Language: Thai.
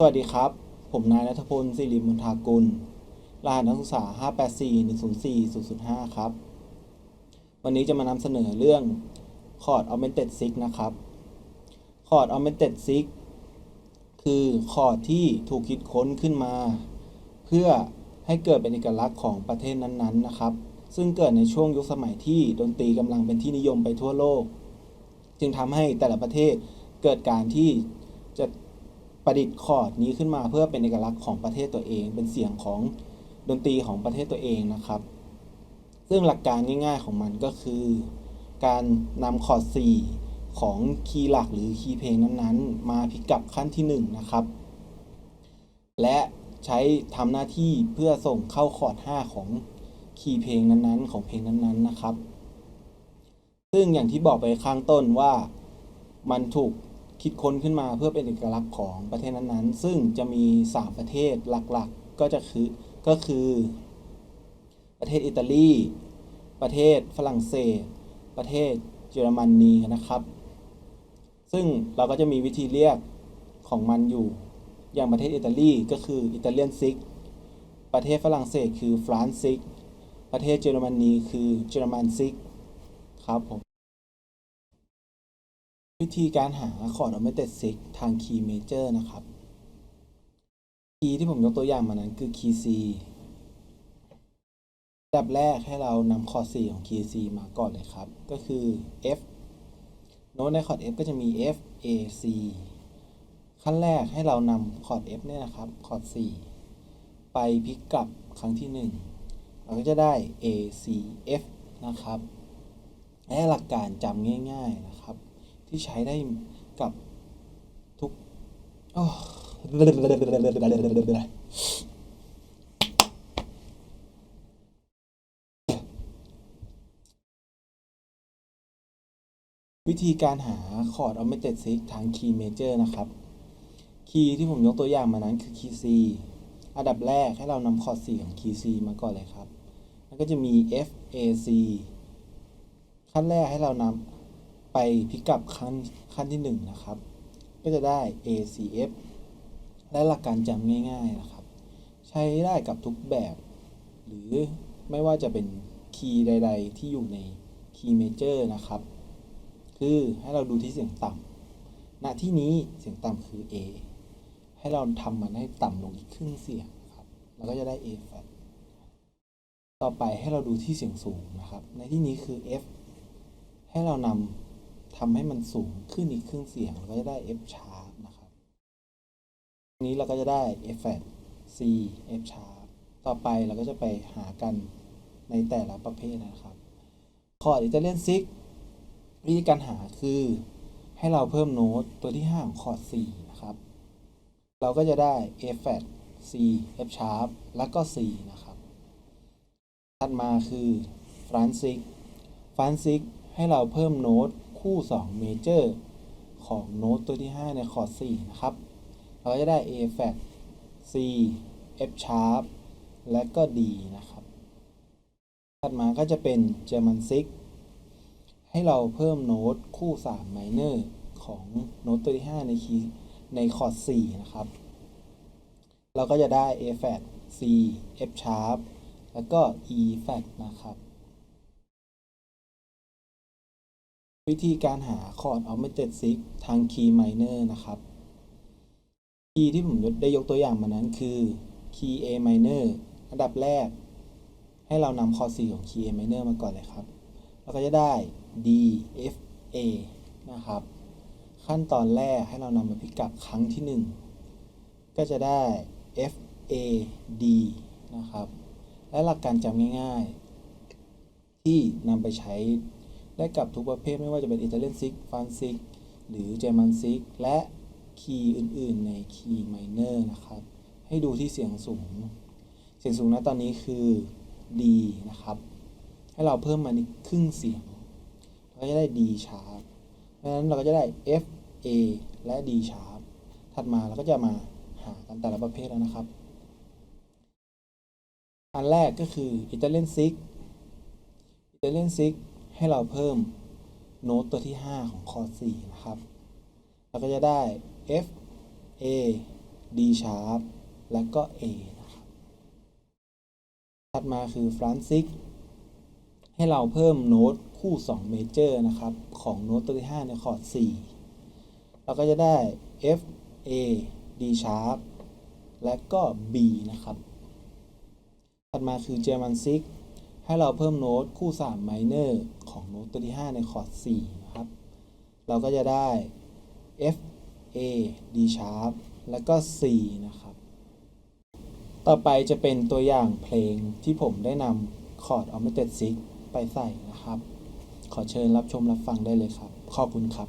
สวัสดีครับ ผมนายนัทพลสิริมนทากุล รหัสนักศึกษา 584-104-005 ครับ วันนี้จะมานำเสนอเรื่อง Chord Augmented Six นะครับ Chord Augmented Six คือคอร์ดที่ถูกคิดค้นขึ้นมา เพื่อให้เกิดเป็นเอกลักษณ์ของประเทศนั้นๆนะครับ ซึ่งเกิดในช่วงยุคสมัยที่ดนตรีกำลังเป็นที่นิยมไปทั่วโลก จึงทำให้แต่ละประเทศเกิดการที่จะ ประดิษฐ์คอร์ดนี้ขึ้นมาเพื่อเป็นเอกลักษณ์ของประเทศตัวเอง เป็นเสียงของดนตรีของประเทศตัวเองนะครับ ซึ่งหลักการง่ายๆของมันก็คือ การนำคอร์ด4ของคีย์หลักหรือคีย์เพลงนั้นๆ มาพิกับขั้นที่1นะครับ และใช้ทำหน้าที่เพื่อส่งเข้าคอร์ด5ของคีย์เพลงนั้นๆ ของเพลงนั้นๆนะครับ ซึ่งอย่างที่บอกไปข้างต้นว่ามันถูก คิดค้นขึ้นมาเพื่อเป็นเอกลักษณ์ของประเทศนั้นๆ ซึ่งจะมี 3 ประเทศหลักๆ ก็จะคือก็คือ ประเทศอิตาลี ประเทศฝรั่งเศส ประเทศเยอรมนีนะครับ ซึ่งเราก็จะมีวิธีเรียกของมันอยู่ อย่างประเทศอิตาลีก็คืออิตาเลียนซิก ประเทศฝรั่งเศสคือฟรานซิก ประเทศเยอรมนีคือเยอรมันซิก ครับผม ธีการหาคอร์ด Augmented Six ทางคีย์เมเจอร์นะครับ คีย์ที่ผมยกตัวอย่างมานั้นคือคีย์ C อันดับแรกให้เรานำคอร์ด4ของคีย์ C มาก่อนเลยครับ ก็คือ F โน้ตในคอร์ด F ก็จะมี F A C ขั้นแรกให้เรานำคอร์ด F เนี่ยนะครับคอร์ด4ไปพลิกกลับครั้งที่ 1 เราก็จะได้ A C F นะครับและหลักการจำง่าย ๆนะครับ ที่ใช้ได้กับทุกโอ้วิธีการหาคอร์ด Augmented Six ทางคีย์เมเจอร์นะครับ คีย์ที่ผมยกตัวอย่างมานั้นคือคีย์ C อันดับแรกให้เรานำคอร์ด 4 ของคีย์ C มาก่อนเลยครับ แล้วก็จะมี F A C ขั้นแรกให้เรานำ ไปพิกับขั้นขั้นที่ 1 นะครับ ก็จะได้ A C F และหลักการจำง่ายๆนะครับ ใช้ได้กับทุกแบบ หรือไม่ว่าจะเป็นคีย์ใด ๆ ที่อยู่ในคีย์เมเจอร์นะครับ คือให้เราดูที่เสียงต่ำณที่นี้เสียงต่ำคือ A ให้เราทำมันให้ต่ำลงอีกครึ่งเสียงครับเราก็จะได้ A flat ต่อไปให้เราดูที่เสียงสูงนะครับ ในที่นี้คือ F ให้เรานำ ทำให้มันสูงขึ้นอีกครึ่งเสียงเราก็จะได้ F sharp นะครับทีนี้เราก็จะได้ F flat C F sharp ต่อไปเราก็จะไปหากันในแต่ละประเภทนะครับคอร์ดอิตาเลียนซิกวิธีการหาคือให้เราเพิ่มโน้ตตัวที่5ของคอร์ด4นะครับ เราก็จะได้ flat C F sharp แล้วก็ C นะครับถัดมาคือ f r a n c i c f r a n c i c ให้เราเพิ่มโน้ต คู่2 major ของโน้ตตัวที่ 5 ในคอร์ด4นะครับ เราก็จะได้ A flat C F sharp และก็ D นะครับ ถัดมาก็จะเป็น German 6 ให้เราเพิ่มโน้ตคู่3 minor ของโน้ตตัวที่ 5 ในคีย์ในคอร์ด4นะครับ เราก็จะได้ A flat C F sharp แล้วก็ E flat นะครับ วิธีการหาคอร์ด Augmented Six ทางคีย์ minor นะครับ คีย์ที่ผมได้ยกตัวอย่างมานั้นคือคีย์ A minor อันดับแรก ให้เรานำคอร์ด4ของคีย์ A minor มาก่อนเลยครับเราก็จะได้ D F A นะครับ ขั้นตอนแรกให้เรานำมาพิกับครั้งที่ 1 ก็จะได้ F A D นะครับ และหลักการจำง่าย ๆ ที่นำไปใช้ ได้กับทุกประเภทไม่ว่าจะเป็นอิตาเลียนซิกฟรานซิกหรือเจมันซิกและคีย์อื่นๆ ในคีย์ไมเนอร์นะครับ ให้ดูที่เสียงสูง เสียงสูงนะตอนนี้คือ D นะครับ ให้เราเพิ่มมาอีกครึ่งเสียง เราก็จะได้ D sharp เพราะฉะนั้นเราก็จะได้ F A และ D sharp ถัดมาเราก็จะมาหากันแต่ละประเภทแล้วนะครับ อันแรกก็คืออิตาเลียนซิกอิตาเลียนซิก ให้เราเพิ่มโน้ตตัวที่ 5 ของคอร์ด4นะครับ เราก็จะได้ F A D sharp และก็ A นะครับ ถัดมาคือฟรานซิกให้เราเพิ่มโน้ตคู่ 2 เมเจอร์นะครับ ของโน้ตตัวที่ 5 ในคอร์ด 4 เราก็จะได้ F A D sharp และก็ B นะครับ ถัดมาคือเจมันซิก ให้เราเพิ่มโน้ตคู่3ไมเนอร์ของโน้ตตัวที่ 5 ในคอร์ด4นะครับ เราก็จะได้ F A D sharp แล้วก็ C นะครับ ต่อไปจะเป็นตัวอย่างเพลงที่ผมได้นำคอร์ด Augmented 6ไปใส่นะครับ ขอเชิญรับชมรับฟังได้เลยครับ ขอบคุณครับ